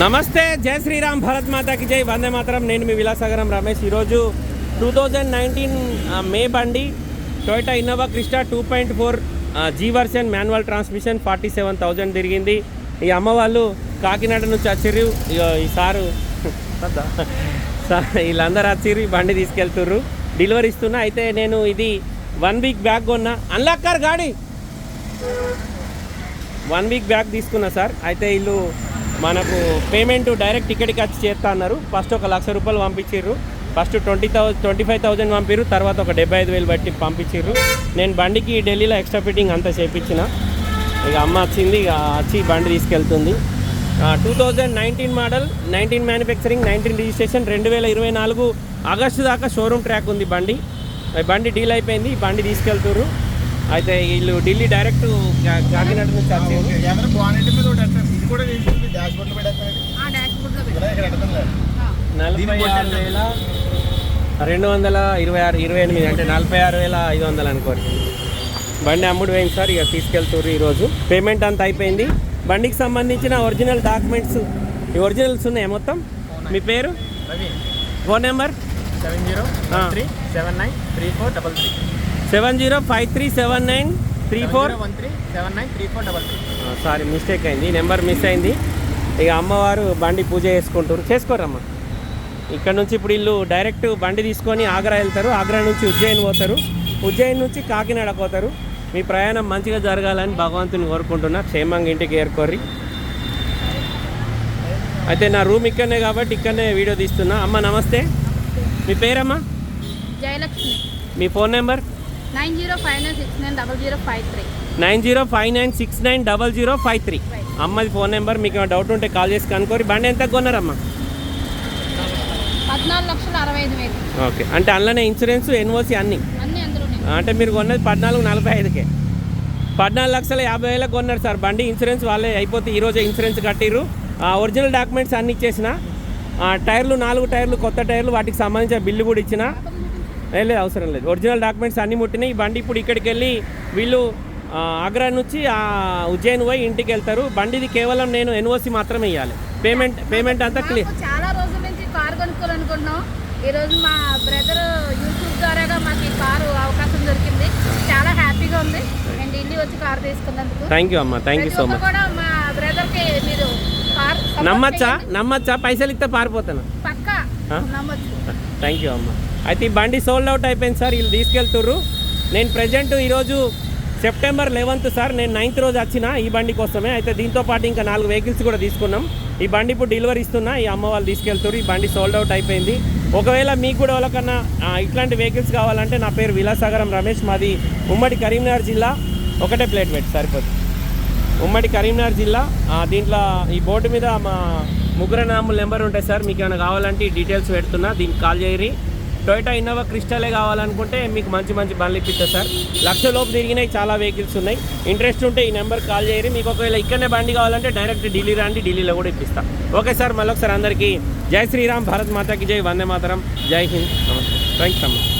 నమస్తే జై శ్రీరామ్ భారత్ మాతాకి జై. వందే మాత్రం. నేను మీ విలాసాగరం రమేష్. ఈరోజు టూ థౌజండ్ నైన్టీన్ మే బండి Toyota Innova Crysta two point four G version manual transmission forty seven thousand తిరిగింది. ఈ అమ్మ వాళ్ళు కాకినాడ నుంచి వచ్చిర్రు. ఈ సారు సార్ వీళ్ళందరూ వచ్చిర్రు ఈ బండి తీసుకెళ్తుర్రు. డెలివరీ ఇస్తున్నా. అయితే నేను ఇది వన్ వీక్ బ్యాక్ కొన్నా. అన్లాక్ కార్ గాడి! వన్ వీక్ బ్యాక్ తీసుకున్నా సార్. అయితే వీళ్ళు మనకు పేమెంట్ డైరెక్ట్ టికెట్కి వచ్చి చేస్తా అన్నారు. ఫస్ట్ ఒక లక్ష రూపాయలు పంపించారు first twenty thousand twenty five thousand పంపిరు తర్వాత ఒక డెబ్బై ఐదు వేలు బట్టి పంపించారు నేను బండికి ఢిల్లీలో ఎక్స్ట్రా ఫిట్టింగ్ అంతా చేయించిన ఇక అమ్మ వచ్చింది ఇక వచ్చి బండి తీసుకెళ్తుంది. Two thousand nineteen model nineteen manufacturing nineteen registration రెండు వేల ఇరవై నాలుగు ఆగస్టు దాకా షోరూమ్ ట్రాక్ ఉంది బండి. బండి డీల్ అయిపోయింది బండి తీసుకెళ్తున్నారు అయితే వీళ్ళు ఢిల్లీ డైరెక్ట్ కాకినాడ నుంచి ఇది కూడా డాష్ బోర్డ్ నలభై ఆరు వేల రెండు వందల ఇరవై ఆరు ఇరవై ఎనిమిది అంటే నలభై ఆరు వేల ఐదు వందలు అనుకోండి. బండి అమ్ముడు పోయింది సార్ ఇక తీసుకెళ్తుర్రు ఈరోజు. పేమెంట్ అంతా అయిపోయింది. బండికి సంబంధించిన ఒరిజినల్ డాక్యుమెంట్స్ ఈ ఒరిజినల్స్ ఉన్నాయి మొత్తం? మీ పేరు? Ravi. Phone number seven zero. Three seven nine three four double three. Seven zero five three seven nine three four one three seven nine three four double three. Sorry mistake అయింది. Number miss అయింది. ఇక అమ్మవారు బండి పూజ చేసుకుంటారు చేసుకోరమ్మా ఇక్కడ నుంచి ఇప్పుడు వీళ్ళు డైరెక్ట్ బండి తీసుకొని ఆగ్రా వెళ్తారు. ఆగ్రా నుంచి ఉజ్జయిన్ పోతారు. ఉజ్జయిన్ నుంచి కాకినాడ పోతారు. మీ ప్రయాణం మంచిగా జరగాలని భగవంతుని కోరుకుంటున్నా. క్షేమంగా ఇంటికి ఏరుకోర్రి. అయితే నా రూమ్ ఇక్కడనే కాబట్టి ఇక్కడనే వీడియో తీస్తున్నా. అమ్మ నమస్తే. మీ పేరమ్మా? జయలక్ష్మి. మీ phone number? Nine zero five nine six nine double zero five three. Nine zero five nine six nine double zero five three. అమ్మది ఫోన్ నెంబర్ మీకు ఏమైనా డౌట్ ఉంటే కాల్ చేసి కనుకోరి బండి ఎంత కొన్నారమ్మా? పద్నాలుగు లక్షల అరవై ఐదు వేలు. ఓకే. అంటే అందులోనే ఇన్సూరెన్స్ ఎన్ఓసి అన్నీ? అన్నీ అందులోనే. అంటే మీరు కొన్నది పద్నాలుగు నలభై ఐదుకే. పద్నాలుగు లక్షల యాభై వేలకు కొన్నారు సార్. బండి ఇన్సూరెన్స్ వాళ్ళే అయిపోతే ఈరోజే ఇన్సూరెన్స్ కట్టిర్రు. ఆ, ఒరిజినల్ డాక్యుమెంట్స్ అన్నీ ఇచ్చేసిన. ఆ, టైర్లు నాలుగు టైర్లు కొత్త టైర్లు వాటికి సంబంధించిన బిల్లు కూడా ఇచ్చిన. లేదు అవసరం లేదు. ఒరిజినల్ డాక్యుమెంట్స్ అన్నీ ముట్టినాయి. ఈ బండి ఇప్పుడు ఇక్కడికి వెళ్ళి వీళ్ళు ఆగ్రా నుంచి ఆ ఉజ్జయిన్ పోయి ఇంటికి వెళ్తారు. బండిది కేవలం నేను ఎన్ఓసి మాత్రమే ఇవ్వాలి పేమెంట్ పేమెంట్ అంతా క్లియర్ చాలా రోజుల నుంచి కారు కొనుక్కోవాలనుకుంటున్నాం. ఈరోజు మా బ్రదర్ యూట్యూబ్ ద్వారాగా మాకు ఈ కారు అవకాశం దొరికింది. చాలా హ్యాపీగా ఉంది. నేను ఢిల్లీ వచ్చి కారు తీసుకున్నందుకు. థ్యాంక్ యూ అమ్మా. థ్యాంక్ యూ సో మచ్ కూడా మా బ్రదర్కి మీరు కార్ నమ్మచ్చా. నమ్మచ్చా? పైసలు ఇస్తే పారిపోతాను. థ్యాంక్ యూ అమ్మ. అయితే ఈ బండి సోల్డ్ అవుట్ అయిపోయింది సార్ వీళ్ళు తీసుకెళ్తుర్రు. నేను ప్రజెంట్ ఈరోజు సెప్టెంబర్ లెవెన్త్ సార్ నేను నైన్త్ రోజు వచ్చిన ఈ బండి కోసమే. అయితే దీంతో పాటు ఇంకా నాలుగు వెహికల్స్ కూడా తీసుకున్నాం. ఈ బండి ఇప్పుడు డెలివరీ ఇస్తున్నా ఈ అమ్మ వాళ్ళు తీసుకెళ్తారు ఈ బండి సోల్డ్ అవుట్ అయిపోయింది. ఒకవేళ మీకు కూడా ఎవరికన్నా ఇట్లాంటి వెహికల్స్ కావాలంటే నా పేరు విలాసాగరం రమేష్ మాది ఉమ్మడి కరీంనగర్ జిల్లా. ఒకటే ప్లేట్ పెట్టి సరిపోతుంది ఉమ్మడి కరీంనగర్ జిల్లా దీంట్లో ఈ బోర్డు మీద మా ముగ్గురు నాముల నెంబర్ ఉంటాయి సార్. మీకు ఏమైనా కావాలంటే డీటెయిల్స్ పెడుతున్నా. దీనికి కాల్ చేయరి టొయోటా ఇన్నోవా క్రిస్టలే కావాలనుకుంటే మీకు మంచి మంచి బండ్లు ఇప్పిస్తా సార్. లక్ష లోపు తిరిగినాయి. చాలా వెహికల్స్ ఉన్నాయి. ఇంట్రెస్ట్ ఉంటే ఈ నెంబర్ కాల్ చేయరి మీకు ఒకవేళ ఇక్కడనే బండి కావాలంటే డైరెక్ట్ ఢిల్లీ రండి. ఢిల్లీలో కూడా ఇప్పిస్తా. Okay sir. మళ్ళీ ఒకసారి అందరికీ జై శ్రీరామ్. భారత్ మాతాకి జై. వందే మాతరం. జై హింద్. నమస్తే. థ్యాంక్స్ అమ్మా.